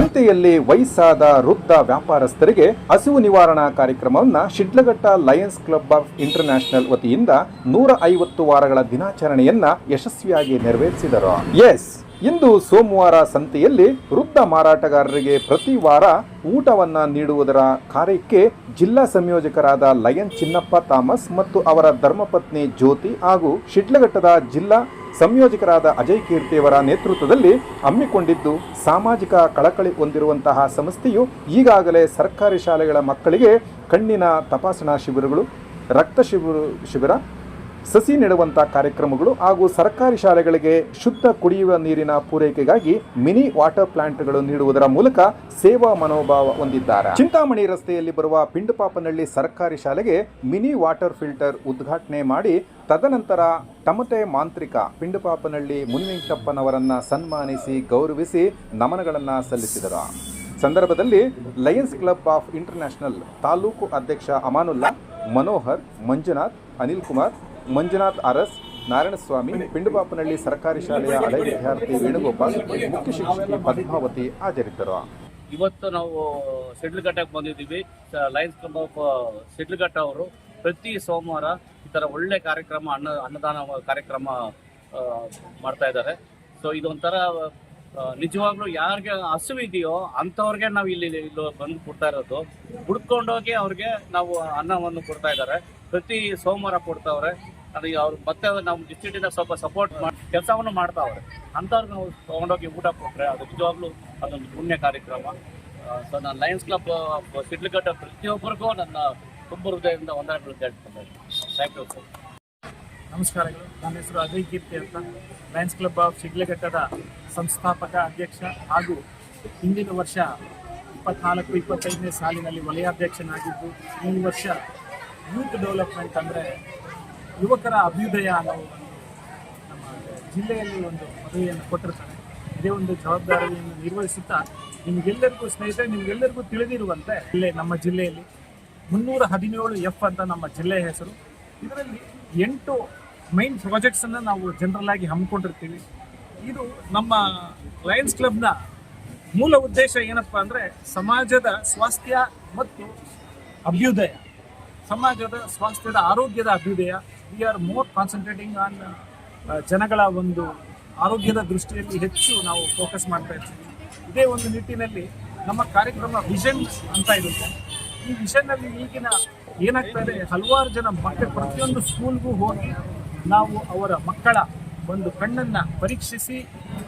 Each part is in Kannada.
ಸಂತೆಯಲ್ಲಿ ವಯಸ್ಸಾದ ವೃದ್ಧ ವ್ಯಾಪಾರಸ್ಥರಿಗೆ ಹಸಿವು ನಿವಾರಣಾ ಕಾರ್ಯಕ್ರಮವನ್ನ Shidlaghatta Lions Club of International ವತಿಯಿಂದ ನೂರ ಐವತ್ತು ವಾರಗಳ ದಿನಾಚರಣೆಯನ್ನ ಯಶಸ್ವಿಯಾಗಿ ನೆರವೇರಿಸಿದರು. ಎಸ್, ಇಂದು ಸೋಮವಾರ ಸಂತೆಯಲ್ಲಿ ವೃದ್ಧ ಮಾರಾಟಗಾರರಿಗೆ ಪ್ರತಿ ವಾರ ಊಟವನ್ನ ನೀಡುವುದರ ಕಾರ್ಯಕ್ಕೆ ಜಿಲ್ಲಾ ಸಂಯೋಜಕರಾದ ಲಯನ್ ಚಿನ್ನಪ್ಪ ಥಾಮಸ್ ಮತ್ತು ಅವರ ಧರ್ಮಪತ್ನಿ ಜ್ಯೋತಿ ಹಾಗೂ ಶಿಡ್ಲಘಟ್ಟದ ಜಿಲ್ಲಾ ಸಂಯೋಜಕರಾದ ಅಜಯ್ ಕೀರ್ತಿಯವರ ನೇತೃತ್ವದಲ್ಲಿ ಹಮ್ಮಿಕೊಂಡಿದ್ದು, ಸಾಮಾಜಿಕ ಕಳಕಳಿ ಹೊಂದಿರುವಂತಹ ಸಂಸ್ಥೆಯು ಈಗಾಗಲೇ ಸರ್ಕಾರಿ ಶಾಲೆಗಳ ಮಕ್ಕಳಿಗೆ ಕಣ್ಣಿನ ತಪಾಸಣಾ ಶಿಬಿರಗಳು, ರಕ್ತ ಶಿಬಿರ ಶಿಬಿರ ಸಸಿ ನೆಡುವಂಥ ಕಾರ್ಯಕ್ರಮಗಳು ಹಾಗೂ ಸರ್ಕಾರಿ ಶಾಲೆಗಳಿಗೆ ಶುದ್ಧ ಕುಡಿಯುವ ನೀರಿನ ಪೂರೈಕೆಗಾಗಿ ಮಿನಿ ವಾಟರ್ ಪ್ಲಾಂಟ್ಗಳು ನೀಡುವುದರ ಮೂಲಕ ಸೇವಾ ಮನೋಭಾವ ಹೊಂದಿದ್ದಾರೆ. ಚಿಂತಾಮಣಿ ರಸ್ತೆಯಲ್ಲಿ ಬರುವ ಪಿಂಡಪಾಪನಹಳ್ಳಿ ಸರ್ಕಾರಿ ಶಾಲೆಗೆ ಮಿನಿ ವಾಟರ್ ಫಿಲ್ಟರ್ ಉದ್ಘಾಟನೆ ಮಾಡಿ, ತದನಂತರ ತಮತೆ ಮಾಂತ್ರಿಕ ಪಿಂಡಪಾಪನಹಳ್ಳಿ ಮುನಿವೆಂಕಟಪ್ಪನವರನ್ನ ಸನ್ಮಾನಿಸಿ, ಗೌರವಿಸಿ ನಮನಗಳನ್ನು ಸಲ್ಲಿಸಿದರು. ಸಂದರ್ಭದಲ್ಲಿ ಲಯನ್ಸ್ ಕ್ಲಬ್ ಆಫ್ ಇಂಟರ್ನ್ಯಾಷನಲ್ ತಾಲೂಕು ಅಧ್ಯಕ್ಷ ಅಮಾನುಲ್ಲಾ, ಮನೋಹರ್, ಮಂಜುನಾಥ್ ಅನಿಲ್ ಕುಮಾರ್ ಮಂಜುನಾಥ್ ಅರಸ್ ನಾರಾಯಣಸ್ವಾಮಿ ಪಿಂಡುಬಾಪನಹಳ್ಳಿ ಸರ್ಕಾರಿ ಶಾಲೆಯ ಹಳೆ ವಿದ್ಯಾರ್ಥಿ ವೇಣುಗೋಪಾಲ್ ಮುಖ್ಯ ಶಿಕ್ಷಕಿ ಪದ್ಮಾವತಿ ಹಾಜರಿದ್ದರು. ಇವತ್ತು ನಾವು ಸಿಡ್ಲಘಟ್ಟಕ್ಕೆ ಬಂದಿದ್ದೀವಿ. ಲಯನ್ಸ್ ಕ್ಲಬ್ ಆಫ್ ಸಿಡ್ಲಘಟ್ಟ ಅವರು ಪ್ರತಿ ಸೋಮವಾರ ಈ ಥರ ಒಳ್ಳೆ ಕಾರ್ಯಕ್ರಮ ಅನ್ನ ಅನ್ನದಾನ ಕಾರ್ಯಕ್ರಮ ಮಾಡ್ತಾ ಇದ್ದಾರೆ. ಸೊ ಇದೊಂಥರ ನಿಜವಾಗ್ಲೂ ಯಾರಿಗೆ ಹಸಿವು ಇದೆಯೋ ಅಂಥವ್ರಿಗೆ ನಾವು ಇಲ್ಲಿ ಇಲ್ಲಿ ಬಂದು ಕೊಡ್ತಾ ಇರೋದು. ಹುಡ್ಕೊಂಡೋಗಿ ಅವ್ರಿಗೆ ನಾವು ಅನ್ನವನ್ನು ಕೊಡ್ತಾ ಇದ್ದಾರೆ. ಪ್ರತಿ ಸೋಮವಾರ ಕೊಡ್ತಾವ್ರೆ. ಅದಕ್ಕೆ ಅವ್ರು ಮತ್ತೆ ನಾವು ಡಿಸ್ಟ್ರಿಕ್ಟಿಂದ ಸ್ವಲ್ಪ ಸಪೋರ್ಟ್ ಮಾಡಿ, ಕೆಲಸವನ್ನು ಮಾಡ್ತಾವ್ರೆ. ಅಂಥವ್ರಿಗೆ ನಾವು ತೊಗೊಂಡೋಗಿ ಊಟ ಕೊಟ್ಟರೆ ಅದು ನಿಜವಾಗ್ಲೂ ಅದೊಂದು ಪುಣ್ಯ ಕಾರ್ಯಕ್ರಮ. ಸೊ ನಾನು ಲಯನ್ಸ್ ಕ್ಲಬ್ ಸಿಡ್ಲಘಟ್ಟ ಪ್ರತಿಯೊಬ್ಬರಿಗೂ ನನ್ನ ತುಂಬ ಹೃದಯದಿಂದ ವಂದನೆಗಳು ಕೇಳ್ತೀನಿ ಥ್ಯಾಂಕ್ ಯು ಸರ್ ನಮಸ್ಕಾರಗಳು. ನನ್ನ ಹೆಸರು ಅಜಯ್ ಕೀರ್ತಿ ಅಂತ. ಲಯನ್ಸ್ ಕ್ಲಬ್ ಆಫ್ ಶಿಡ್ಲಘಟ್ಟದ ಸಂಸ್ಥಾಪಕ ಅಧ್ಯಕ್ಷ ಹಾಗೂ ಹಿಂದಿನ ವರ್ಷ ಇಪ್ಪತ್ನಾಲ್ಕು, ಇಪ್ಪತ್ತೈದನೇ ಸಾಲಿನಲ್ಲಿ ವಲಯಾಧ್ಯಕ್ಷನಾಗಿದ್ದು, ಈ ವರ್ಷ ಯೂತ್ ಡೆವಲಪ್ಮೆಂಟ್ ಅಂದರೆ ಯುವಕರ ಅಭ್ಯುದಯ ಅನ್ನೋ ಒಂದು ನಮ್ಮ ಜಿಲ್ಲೆಯಲ್ಲಿ ಒಂದು ಪದವಿಯನ್ನು ಕೊಟ್ಟಿರ್ತಾರೆ. ಇದೇ ಒಂದು ಜವಾಬ್ದಾರಿಯನ್ನು ನಿರ್ವಹಿಸುತ್ತಾ ನಿಮಗೆಲ್ಲರಿಗೂ ಸ್ನೇಹಿತರೆ, ನಿಮಗೆಲ್ಲರಿಗೂ ತಿಳಿದಿರುವಂತೆ ಇಲ್ಲೇ ನಮ್ಮ ಜಿಲ್ಲೆಯಲ್ಲಿ ಮುನ್ನೂರ ಹದಿನೇಳು ಎಫ್ ಅಂತ ನಮ್ಮ ಜಿಲ್ಲೆಯ ಹೆಸರು. ಇದರಲ್ಲಿ ಎಂಟು ಮೈನ್ ಪ್ರಾಜೆಕ್ಟ್ಸ್ ಅನ್ನ ನಾವು ಜನರಲ್ ಆಗಿ ಹಮ್ಮಿಕೊಂಡಿರ್ತೀವಿ. ಇದು ನಮ್ಮ ಲಯನ್ಸ್ ಕ್ಲಬ್ನ ಮೂಲ ಉದ್ದೇಶ ಏನಪ್ಪಾ ಅಂದ್ರೆ ಸಮಾಜದ ಸ್ವಾಸ್ಥ್ಯ ಮತ್ತು ಅಭ್ಯುದಯ. ಸಮಾಜದ ಸ್ವಾಸ್ಥ್ಯದ ಆರೋಗ್ಯದ ಅಭ್ಯುದಯ. We are more concentrating on ಜನಗಳ ಒಂದು ಆರೋಗ್ಯದ ದೃಷ್ಟಿಯಲ್ಲಿ ಹೆಚ್ಚು ನಾವು ಫೋಕಸ್ ಮಾಡ್ತಾ ಇರ್ತೀವಿ. ಇದೇ ಒಂದು ನಿಟ್ಟಿನಲ್ಲಿ ನಮ್ಮ ಕಾರ್ಯಕ್ರಮ ವಿಷನ್ ಅಂತ ಇರುತ್ತೆ. ಈ ವಿಷನ್ ಅಲ್ಲಿ ಈಗಿನ ಏನಾಗ್ತಾ ಇದೆ, ಹಲವಾರು ಜನ ಮತ್ತೆ ಪ್ರತಿಯೊಂದು ಸ್ಕೂಲ್ಗೂ ಹೋಗಿ ನಾವು ಅವರ ಮಕ್ಕಳ ಒಂದು ಕಣ್ಣನ್ನ ಪರೀಕ್ಷಿಸಿ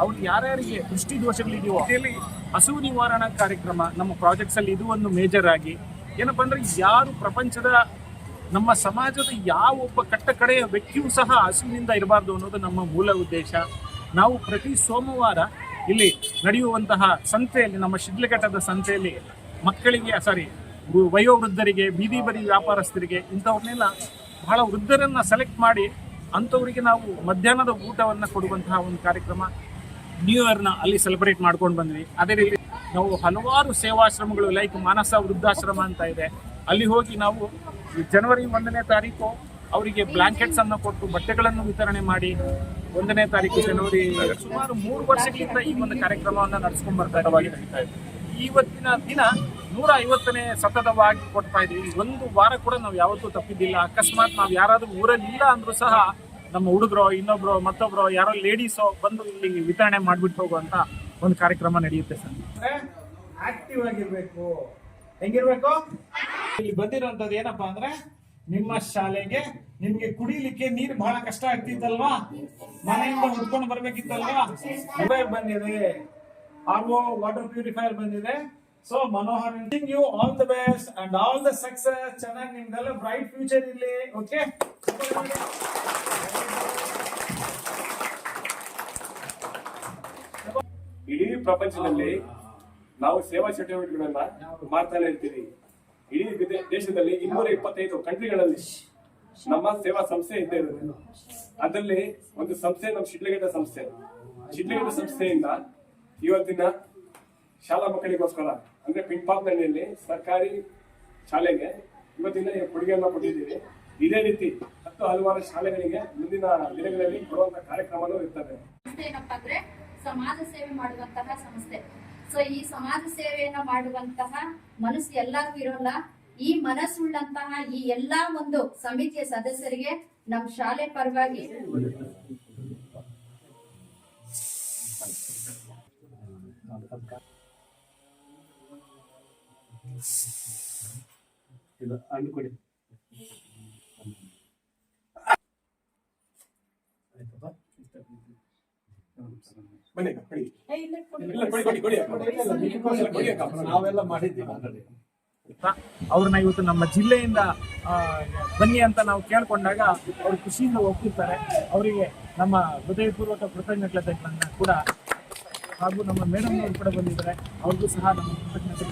ಅವ್ರು ಯಾರ್ಯಾರಿಗೆ ದೃಷ್ಟಿ ದೋಷಗಳಿದೆಯೋ ಅದರಲ್ಲಿ ಹಸಿವು ನಿವಾರಣಾ ಕಾರ್ಯಕ್ರಮ ನಮ್ಮ ಪ್ರಾಜೆಕ್ಟ್ಸ್ ಅಲ್ಲಿ ಇದು ಒಂದು ಮೇಜರ್ ಆಗಿ. ಏನಪ್ಪ ಅಂದ್ರೆ ಯಾರು ಪ್ರಪಂಚದ ನಮ್ಮ ಸಮಾಜದ ಯಾವ ಒಬ್ಬ ಕಟ್ಟ ಕಡೆಯ ವ್ಯಕ್ತಿಯೂ ಸಹ ಹಸುವಿನಿಂದ ಇರಬಾರ್ದು ಅನ್ನೋದು ನಮ್ಮ ಮೂಲ ಉದ್ದೇಶ. ನಾವು ಪ್ರತಿ ಸೋಮವಾರ ಇಲ್ಲಿ ನಡೆಯುವಂತಹ ಸಂತೆಯಲ್ಲಿ ನಮ್ಮ ಶಿಡ್ಲಘಟ್ಟದ ಸಂತೆಯಲ್ಲಿ ಮಕ್ಕಳಿಗೆ ಸಾರಿ ವಯೋವೃದ್ಧರಿಗೆ ಬೀದಿ ಬದಿ ವ್ಯಾಪಾರಸ್ಥರಿಗೆ ಇಂಥವ್ರನ್ನೆಲ್ಲ ಬಹಳ ವೃದ್ಧರನ್ನ ಸೆಲೆಕ್ಟ್ ಮಾಡಿ ಅಂಥವರಿಗೆ ನಾವು ಮಧ್ಯಾಹ್ನದ ಊಟವನ್ನು ಕೊಡುವಂತಹ ಒಂದು ಕಾರ್ಯಕ್ರಮ ನ್ಯೂ ಇಯರ್ನ ಅಲ್ಲಿ ಸೆಲೆಬ್ರೇಟ್ ಮಾಡ್ಕೊಂಡು ಬಂದ್ವಿ. ಅದೇ ರೀತಿ ನಾವು ಹಲವಾರು ಸೇವಾಶ್ರಮಗಳು ಲೈಕ್ ಮಾನಸ ವೃದ್ಧಾಶ್ರಮ ಅಂತ ಇದೆ. ಅಲ್ಲಿ ಹೋಗಿ ನಾವು ಜನವರಿ ಒಂದನೇ ತಾರೀಕು ಅವರಿಗೆ ಬ್ಲಾಂಕೆಟ್ಸ್ ಅನ್ನು ಕೊಟ್ಟು ಬಟ್ಟೆಗಳನ್ನು ವಿತರಣೆ ಮಾಡಿ ಒಂದನೇ ತಾರೀಕು ಜನವರಿ ಸುಮಾರು ಮೂರು ವರ್ಷಗಳಿಂದ ಈ ಒಂದು ಕಾರ್ಯಕ್ರಮವನ್ನು ನಡೆಸ್ಕೊಂಡ್ ಬರ್ತಾ ಇವತ್ತಿನ ದಿನ ನೂರ ಐವತ್ತನೇ ಸತತವಾಗಿ ಕೊಡ್ತಾ ಇದೀವಿ ಒಂದು ವಾರ ಕೂಡ ನಾವು ಯಾವತ್ತೂ ತಪ್ಪಿದ್ದಿಲ್ಲ. ಅಕಸ್ಮಾತ್ ನಾವು ಯಾರಾದರೂ ಊರಲ್ಲಿ ಇಲ್ಲ ಅಂದ್ರೂ ಸಹ ನಮ್ಮ ಹುಡುಗರು, ಇನ್ನೊಬ್ರು, ಮತ್ತೊಬ್ರು, ಯಾರೋ ಲೇಡೀಸೋ ಬಂದು ಇಲ್ಲಿ ವಿತರಣೆ ಮಾಡಿಬಿಟ್ಟು ಹೋಗುವಂತ ಒಂದು ಕಾರ್ಯಕ್ರಮ ನಡೆಯುತ್ತೆ ಸರ್. ಆಕ್ಟಿವ್ ಆಗಿರ್ಬೇಕು. ಹೆಂಗಿರ್ಬೇಕು? ಇಲ್ಲಿ ಬಂದಿರುವಂತದ್ದು ಏನಪ್ಪಾ ಅಂದ್ರೆ ನಿಮ್ಮ ಶಾಲೆಗೆ ನಿಮ್ಗೆ ಕುಡಿಲಿಕ್ಕೆ ನೀರು ಬಹಳ ಕಷ್ಟ ಆಗ್ತಿತ್ತಲ್ವಾ? ಮನೆಯಿಂದ ಉಟ್ಕೊಂಡು ಬರ್ಬೇಕಿತ್ತಲ್ವಾ? ಬಂದಿದೆ. ಆರ್ ಓ ವಾಟರ್ ಪ್ಯೂರಿಫೈಯರ್ ಬಂದಿದೆ. So Manohar you all the best and all the success ಚೆನ್ನಾಗಿ ನಿಮ್ದೆಲ್ಲ ಬ್ರೈಟ್ ಫ್ಯೂಚರ್ ಇರಲಿ ಓಕೆ ಇಡೀ ಪ್ರಪಂಚದಲ್ಲಿ ನಾವು ಸೇವಾ ಚಟುವಟಿಕೆಗಳನ್ನ ಮಾಡ್ತಾನೆ ಇರ್ತೀವಿ. ಇಡೀ ದೇಶದಲ್ಲಿ ಇನ್ನೂರ ಇಪ್ಪತ್ತೈದು ಕಂಟ್ರಿಗಳಲ್ಲಿ ನಮ್ಮ ಸೇವಾ ಸಂಸ್ಥೆ ಇದ್ದೇ ಇರುತ್ತೆ ಅದರಲ್ಲಿ ಒಂದು ಸಂಸ್ಥೆ ನಮ್ಮ ಶಿಡ್ಲಘಟ್ಟ ಸಂಸ್ಥೆ. ಶಿಡ್ಲಘಟ್ಟ ಸಂಸ್ಥೆಯಿಂದ ಇವತ್ತಿನ ಶಾಲಾ ಮಕ್ಕಳಿಗೋಸ್ಕರ ಅಂದ್ರೆ ಪಿಂಪಾಪ್ನಹಳ್ಳಿಯಲ್ಲಿ ಸರ್ಕಾರಿ ಶಾಲೆಗೆ ಇವತ್ತಿನ ಕೊಡುಗೆಯನ್ನು ಕೊಟ್ಟಿದ್ದೀವಿ. ಇದೇ ರೀತಿ ಹತ್ತು ಹಲವಾರು ಶಾಲೆಗಳಿಗೆ ಮುಂದಿನ ದಿನಗಳಲ್ಲಿ ಕೊಡುವಂತ ಕಾರ್ಯಕ್ರಮನೂ ಇರ್ತದೆ ಏನಪ್ಪಾ ಅಂದ್ರೆ ಸಮಾಜ ಸೇವೆ ಮಾಡುವಂತಹ ಸಂಸ್ಥೆ. ಸೊ ಈ ಸಮಾಜ ಸೇವೆಯನ್ನ ಮಾಡುವಂತಹ ಮನಸ್ಸು ಎಲ್ಲರಿಗೂ ಇರೋಲ್ಲ. ಈ ಮನಸ್ಸುಳ್ಳಂತಹ ಈ ಎಲ್ಲಾ ಒಂದು ಸಮಿತಿಯ ಸದಸ್ಯರಿಗೆ ನಮ್ಮ ಶಾಲೆ ಪರವಾಗಿ. ಇಲ್ಲ, ಕೊಡಿ, ಕೊಡಿ, ಕೊಡಿ ಅಕ್ಕ. ಕೊಡಿ ಅಕ್ಕ. ನಾವೆಲ್ಲ ಮಾಡಿದ್ದೀವಿ ಅವ್ರನ್ನ ಇವತ್ತು ನಮ್ಮ ಜಿಲ್ಲೆಯಿಂದ ಆ, ಬನ್ನಿ ಅಂತ ನಾವು ಕೇಳ್ಕೊಂಡಾಗ ಅವ್ರು ಖುಷಿಯಿಂದ ಒಪ್ಪಿರ್ತಾರೆ. ಅವರಿಗೆ ನಮ್ಮ ಹೃದಯಪೂರ್ವಕ ಕೃತಜ್ಞತೆಗಳನ್ನ ಕೂಡ ಹಾಗೂ ನಮ್ಮ ಮೇಡಮ್ ಅವರು ಕೂಡ ಬಂದಿದ್ದಾರೆ. ಅವ್ರಿಗೂ ಸಹ ನಮ್ಮ ಕೃತಜ್ಞತೆಗಳನ್ನ